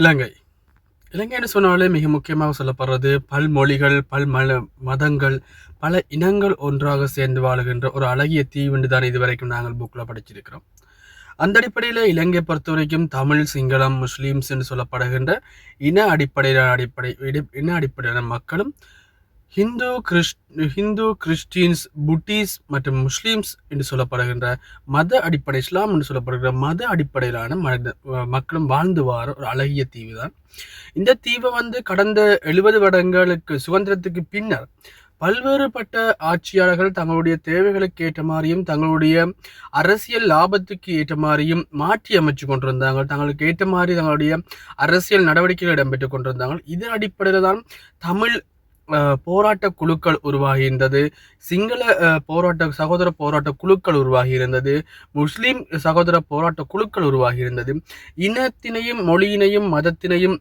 இலங்கை. இலங்கைன்னு சொன்னாலே மிக முக்கியமாக சொல்லப்படுறது பல்மொழிகள் பல் மல மதங்கள் பல இனங்கள் ஒன்றாக சேர்ந்து வாழுகின்ற ஒரு அழகிய தீவுண்டு தான் இதுவரைக்கும் நாங்கள் புக்கில் படிச்சிருக்கிறோம். அந்த அடிப்படையில் இலங்கை பொறுத்த வரைக்கும் தமிழ் சிங்களம் முஸ்லீம்ஸ் என்று சொல்லப்படுகின்ற இன அடிப்படையிலான அடிப்படை இடி- இன அடிப்படையிலான மக்களும் ஹிந்து கிறிஸ் ஹிந்து கிறிஸ்டின்ஸ் புட்டிஸ் மற்றும் முஸ்லீம்ஸ் என்று சொல்லப்படுகின்ற மத அடிப்படை இஸ்லாம் என்று சொல்லப்படுகிற மத அடிப்படையிலான மனித மக்களும் வாழ்ந்து வார ஒரு அழகிய தீவு தான். இந்த தீவை வந்து கடந்த எழுபது வருடங்களுக்கு சுதந்திரத்துக்கு பின்னர் பல்வேறுபட்ட ஆட்சியாளர்கள் தங்களுடைய தேவைகளுக்கு ஏற்ற மாதிரியும் தங்களுடைய அரசியல் லாபத்துக்கு ஏற்ற மாதிரியும் மாற்றி அமைச்சு கொண்டிருந்தாங்க தங்களுக்கு ஏற்ற மாதிரி தங்களுடைய அரசியல் நடவடிக்கைகள் இடம்பெற்று கொண்டிருந்தாங்க இதன் அடிப்படையில் தான் தமிழ் போராட்ட குழுக்கள் உருவாகி இருந்தது சிங்கள போராட்ட சகோதர போராட்ட குழுக்கள் உருவாகி இருந்தது முஸ்லீம் சகோதர போராட்ட குழுக்கள் உருவாகி இருந்தது இனத்தினையும் மொழியினையும் மதத்தினையும்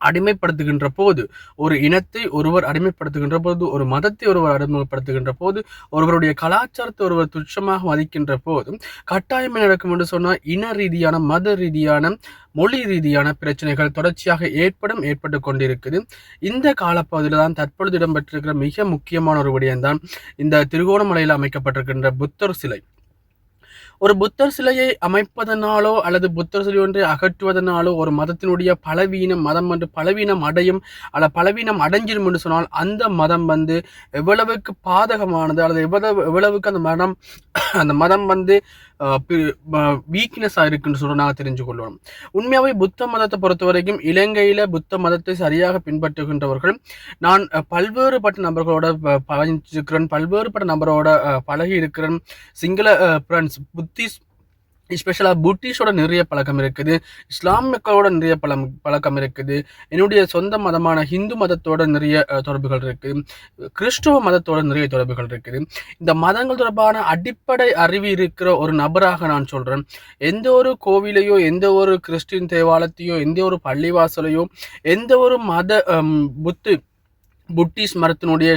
அடிமைப்படுத்துகின்ற போது ஒரு இனத்தை ஒருவர் அடிமைப்படுத்துகின்ற போது ஒரு மதத்தை ஒருவர் அடிமைப்படுத்துகின்ற போது ஒருவருடைய கலாச்சாரத்தை ஒருவர் துச்சமாக மதிக்கின்ற போது கட்டாயம் நடக்கும் என்று சொன்னால் இன ரீதியான மத ரீதியான மொழி ரீதியான பிரச்சனைகள் தொடர்ச்சியாக ஏற்படும் ஏற்பட்டு கொண்டிருக்குது. இந்த காலப்பகுதியில் தான் தற்பொழுது இடம்பெற்றிருக்கிற மிக முக்கியமான ஒரு விடயம்தான் இந்த திருகோணமலையில் அமைக்கப்பட்டிருக்கின்ற புத்தர் சிலை. ஒரு புத்தர் சிலையை அமைப்பதனாலோ அல்லது புத்தர் சிலை ஒன்றை அகற்றுவதனாலோ ஒரு மதத்தினுடைய பலவீனம் மதம் வந்து பலவீனம் அடையும் அல்ல பலவீனம் அடைஞ்சிடும் என்று சொன்னால் அந்த மதம் வந்து எவ்வளவுக்கு பாதகமானது அல்லது எவ்வளவு எவ்வளவுக்கு அந்த மதம் அந்த மதம் வந்து வீக்னஸாக இருக்குன்னு சொல்ல நாங்கள் தெரிஞ்சு கொள்ளணும் உண்மையாகவே புத்த மதத்தை பொறுத்த வரைக்கும் இலங்கையில் புத்த மதத்தை சரியாக பின்பற்றுகின்றவர்கள். நான் பல்வேறுபட்ட நபர்களோட ப- பல்வேறுபட்ட நபரோட பழகி இருக்கிறேன் சிங்கள ஃப்ரெண்ட்ஸ் புத்திஸ் ஸ்பெஷலாக புட்டிஷோட நிறைய பழக்கம் இருக்குது. இஸ்லாம் மக்களோட நிறைய பழம் பழக்கம் இருக்குது. என்னுடைய சொந்த மதமான ஹிந்து மதத்தோட நிறைய தொடர்புகள் இருக்குது கிறிஸ்துவ மதத்தோட நிறைய தொடர்புகள் இருக்குது. இந்த மதங்கள் தொடர்பான அடிப்படை அறிவு இருக்கிற ஒரு நபராக நான் சொல்கிறேன் எந்த ஒரு கோவிலையோ எந்த ஒரு கிறிஸ்டின் தேவாலயத்தையோ எந்த ஒரு பள்ளிவாசலையோ எந்த ஒரு மத புத்து புட்டிஸ் மரத்தினுடைய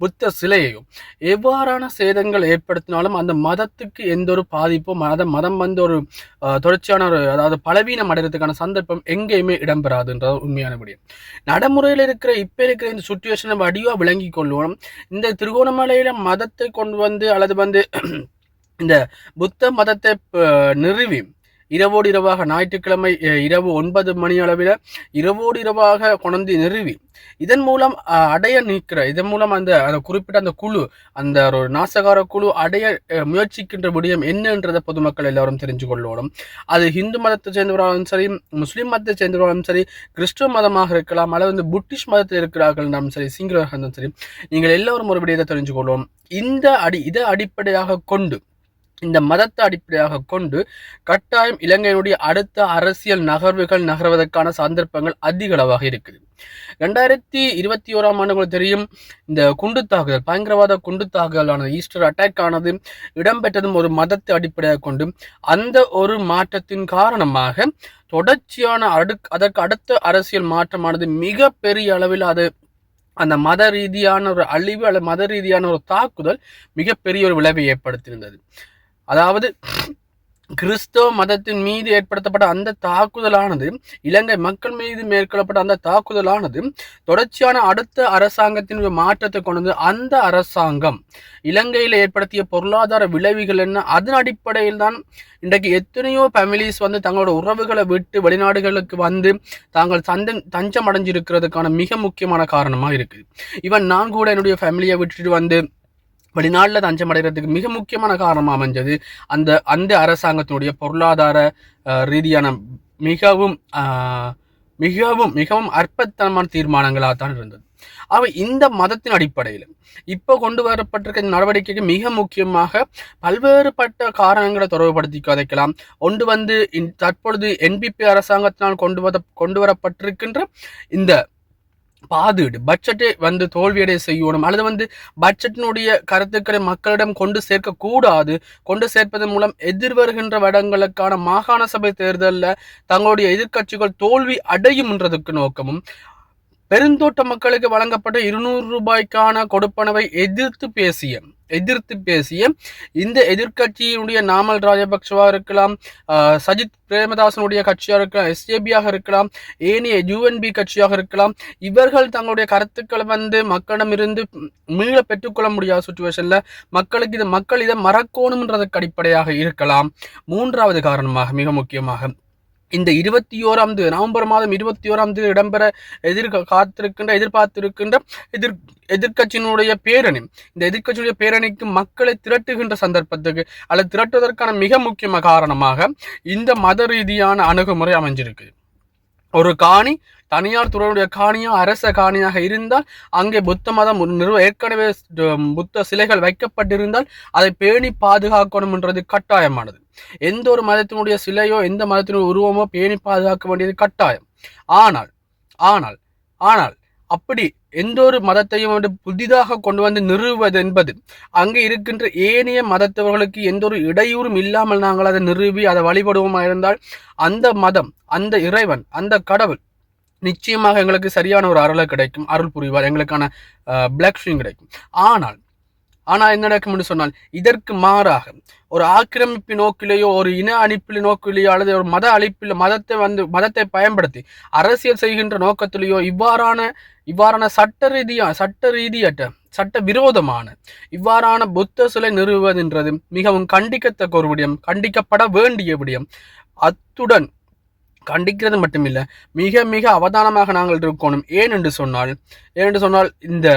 புத்த சிலையையும் எவ்வாறான சேதங்கள் ஏற்படுத்தினாலும் அந்த மதத்துக்கு எந்த ஒரு பாதிப்பும் மத மதம் வந்து ஒரு தொடர்ச்சியான ஒரு அதாவது பலவீனம் அடைகிறதுக்கான சந்தர்ப்பம் எங்கேயுமே இடம்பெறாதுன்றது உண்மையான விடயம். நடைமுறையில் இருக்கிற இப்போ இருக்கிற இந்த சுச்சுவேஷனை வடிவாக விளங்கி கொள்வோம். இந்த திருகோணமலையில மதத்தை கொண்டு வந்து அல்லது வந்து இந்த புத்த மதத்தை நிறுவி இரவோடு இரவாக ஞாயிற்றுக்கிழமை இரவு ஒன்பது மணி அளவில் இரவோடு இரவாக கொண்டு நிறுவி. இதன் மூலம் அடைய நிற்கிற இதன் மூலம் அந்த அந்த குறிப்பிட்ட அந்த குழு அந்த ஒரு நாசகார குழு அடைய முயற்சிக்கின்ற விடயம் என்னன்றதை பொதுமக்கள் எல்லாரும் தெரிஞ்சு கொள்ளணும். அது ஹிந்து மதத்தை சேர்ந்தவராலும் சரி முஸ்லீம் மதத்தை சேர்ந்தவராலும் சரி கிறிஸ்துவ மதமாக இருக்கலாம் அல்லது வந்து புட்டிஷ் மதத்தில் இருக்கிறார்கள் இருந்தாலும் சரி சிங்களர்கள் இருந்தாலும் சரி நீங்கள் எல்லோரும் ஒரு விடயத்தை தெரிஞ்சு கொள்வோம் இந்த அடி இதை அடிப்படையாக கொண்டு இந்த மதத்தை அடிப்படையாக கொண்டு கட்டாயம் இலங்கையினுடைய அடுத்த அரசியல் நகர்வுகள் நகர்வதற்கான சந்தர்ப்பங்கள் அதிக அளவாக இருக்குது. ரெண்டாயிரத்தி இருபத்தி ஓராம் ஆண்டு உங்களுக்கு தெரியும் இந்த குண்டு தாக்குதல் பயங்கரவாத குண்டு தாக்குதலானது ஈஸ்டர் அட்டாக் ஆனது இடம்பெற்றதும் ஒரு மதத்தை அடிப்படையாக கொண்டு அந்த ஒரு மாற்றத்தின் காரணமாக தொடர்ச்சியான அடு அதற்கு அடுத்த அரசியல் மாற்றமானது மிக பெரிய அளவில் அது அந்த மத ரீதியான ஒரு அழிவு அல்லது மத ரீதியான ஒரு தாக்குதல் மிகப்பெரிய ஒரு விளைவை ஏற்படுத்தியிருந்தது. அதாவது கிறிஸ்தவ மதத்தின் மீது ஏற்படுத்தப்பட்ட அந்த தாக்குதலானது இலங்கை மக்கள் மீது மேற்கொள்ளப்பட்ட அந்த தாக்குதலானது தொடர்ச்சியான அடுத்த அரசாங்கத்தின் ஒரு மாற்றத்தை கொண்டு வந்து அந்த அரசாங்கம் இலங்கையில் ஏற்படுத்திய பொருளாதார விளைவுகள் என்ன? அதன் அடிப்படையில் தான் இன்றைக்கு எத்தனையோ ஃபேமிலிஸ் வந்து தங்களோட உறவுகளை விட்டு வெளிநாடுகளுக்கு வந்து தாங்கள் சந்த தஞ்சம் அடைஞ்சிருக்கிறதுக்கான மிக முக்கியமான காரணமாக இருக்குது. ஈவன் நான் கூட என்னுடைய ஃபேமிலியை விட்டுட்டு வந்து வெளிநாட்டில் தஞ்சம் அடைகிறதுக்கு மிக முக்கியமான காரணமாக அமைஞ்சது அந்த அந்த அரசாங்கத்தினுடைய பொருளாதார ரீதியான மிகவும் மிகவும் மிகவும் அற்பத்தனமான தீர்மானங்களாக தான் இருந்தது. அவை இந்த மதத்தின் அடிப்படையில் இப்போ கொண்டு வரப்பட்டிருக்க இந்த நடவடிக்கைக்கு மிக முக்கியமாக பல்வேறுபட்ட காரணங்களை தொடர்புபடுத்தி கதைக்கலாம் ஒன்று வந்து தற்பொழுது என்பிபி அரசாங்கத்தினால் கொண்டு வர கொண்டு வரப்பட்டிருக்கின்ற இந்த பாதுகாடு பட்ஜெட்டை வந்து தோல்வியடைய செய்யணும். அல்லது வந்து பட்ஜெட்டினுடைய கருத்துக்களை மக்களிடம் கொண்டு சேர்க்கக்கூடாது. கொண்டு சேர்ப்பதன் மூலம் எதிர்வருகின்ற வருடங்களுக்கான மாகாண சபை தேர்தலில் தங்களுடைய எதிர்க்கட்சிகள் தோல்வி அடையும்ன்றதுக்கு நோக்கமும் பெருந்தோட்ட மக்களுக்கு வழங்கப்பட்ட இருநூறு ரூபாய்க்கான கொடுப்பனவை எதிர்த்து பேசிய எதிர்த்து பேசிய இந்த எதிர்கட்சியினுடைய நாமல் ராஜபக்சவா இருக்கலாம் சஜித் பிரேமதாசனுடைய கட்சியாக இருக்கலாம் எஸ்ஏபியாக இருக்கலாம் ஏனைய யூஎன்பி கட்சியாக இருக்கலாம் இவர்கள் தங்களுடைய கருத்துக்களை வந்து மக்களிடமிருந்து மீள பெற்றுக்கொள்ள முடியாத சுச்சுவேஷனில் மக்களுக்கு இது மக்கள் இதை மறக்கணும்ன்றதுக்கு அடிப்படையாக இருக்கலாம். மூன்றாவது காரணமாக மிக முக்கியமாக இந்த இருபத்தி ஓராம் தேதி நவம்பர் மாதம் இருபத்தி ஓராம் தேதி இடம்பெற எதிர் காத்திருக்கின்ற எதிர்பார்த்திருக்கின்ற எதிர் எதிர்கட்சியினுடைய பேரணி. இந்த எதிர்கட்சியுடைய பேரணிக்கு மக்களை திரட்டுகின்ற சந்தர்ப்பத்துக்கு அல்லது திரட்டுவதற்கான மிக முக்கியமான காரணமாக இந்த மத ரீதியான அணுகுமுறை அமைஞ்சிருக்கு. ஒரு காணி தனியார் துறையுடைய காணியாக அரச காணியாக இருந்தால் அங்கே புத்த மதம் நிறுவ ஏற்கனவே புத்த சிலைகள் வைக்கப்பட்டிருந்தால் அதை பேணி பாதுகாக்கணும் என்றது கட்டாயமானது. எந்த ஒரு மதத்தினுடைய சிலையோ எந்த மதத்தினுடைய உருவமோ பேணி பாதுகாக்க வேண்டியது கட்டாயம். ஆனால் ஆனால் ஆனால் அப்படி எந்த ஒரு மதத்தையும் வந்து புதிதாக கொண்டு வந்து நிறுவுவது என்பது அங்கே இருக்கின்ற ஏனைய மதத்தவர்களுக்கு எந்த ஒரு இடையூறும் இல்லாமல் நாங்கள் அதை நிறுவி அதை வழிபடுவோமா இருந்தால் அந்த மதம் அந்த இறைவன் அந்த கடவுள் நிச்சயமாக எங்களுக்கு சரியான ஒரு அருளை கிடைக்கும் அருள் புரிவார் எங்களுக்கான பிளக்ஷிங் கிடைக்கும். ஆனால் ஆனால் என்ன நடக்கும்னு என்று சொன்னால் இதற்கு மாறாக ஒரு ஆக்கிரமிப்பு நோக்கிலேயோ ஒரு இன அழிப்பில் நோக்கிலேயோ அல்லது ஒரு மத அழிப்பில் மதத்தை வந்து மதத்தை பயன்படுத்தி அரசியல் செய்கின்ற நோக்கத்திலேயோ இவ்வாறான இவ்வாறான சட்ட ரீதியாக சட்ட ரீதியற்ற சட்ட விரோதமான இவ்வாறான புத்த சிலை நிறுவுவதென்றது மிகவும் கண்டிக்கத்தக்க ஒரு விடயம் கண்டிக்கப்பட வேண்டிய விடயம். அத்துடன் கண்டிக்கிறது மட்டுமில்லை. மிக மிக அவதானமாக நாங்கள் இருக்கணும். ஏன் என்று சொன்னால் ஏனென்று சொன்னால் இந்த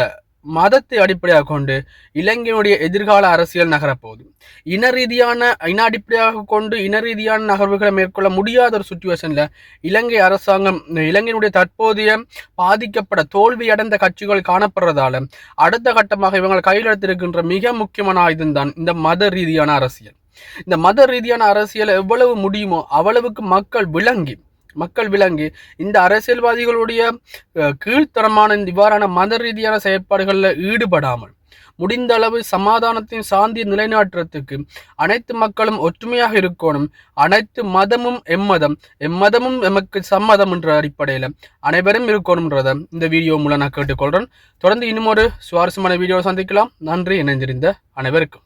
மதத்தை அடிப்படையாக கொண்டு இலங்கையினுடைய எதிர்கால அரசியல் நகரப்போகுது. இன ரீதியான இன அடிப்படையாக கொண்டு இன ரீதியான நகர்வுகளை மேற்கொள்ள முடியாத ஒரு சுச்சுவேஷனில் இலங்கை அரசாங்கம் இலங்கையினுடைய தற்போதைய பாதிக்கப்பட தோல்வியடைந்த கட்சிகள் காணப்படுறதால அடுத்த கட்டமாக இவங்கள் கையில் எடுத்திருக்கின்ற மிக முக்கியமான ஆயுதம் தான் இந்த மத ரீதியான அரசியல். இந்த மத ரீதியான அரசியல் எவ்வளவு முடியுமோ அவ்வளவுக்கு மக்கள் விளங்கி மக்கள் விளங்கி இந்த அரசியல்வாதிகளுடைய கீழ்த்தரமான இவ்வாறான மத ரீதியான செயற்பாடுகளில் ஈடுபடாமல் முடிந்த அளவு சமாதானத்தின் சாந்தி நிலைநாட்டுறதுக்கு அனைத்து மக்களும் ஒற்றுமையாக இருக்கணும் அனைத்து மதமும் எம்மதம் எம்மதமும் எமக்கு சம்மதம் என்ற அடிப்படையில் அனைவரும் இருக்கணும்ன்றத இந்த வீடியோ மூலம் நான் கேட்டுக்கொள்கிறேன் தொடர்ந்து இன்னும் ஒரு சுவாரஸ்யமான வீடியோவை சந்திக்கலாம். நன்றி. இணைந்திருந்த அனைவருக்கும்.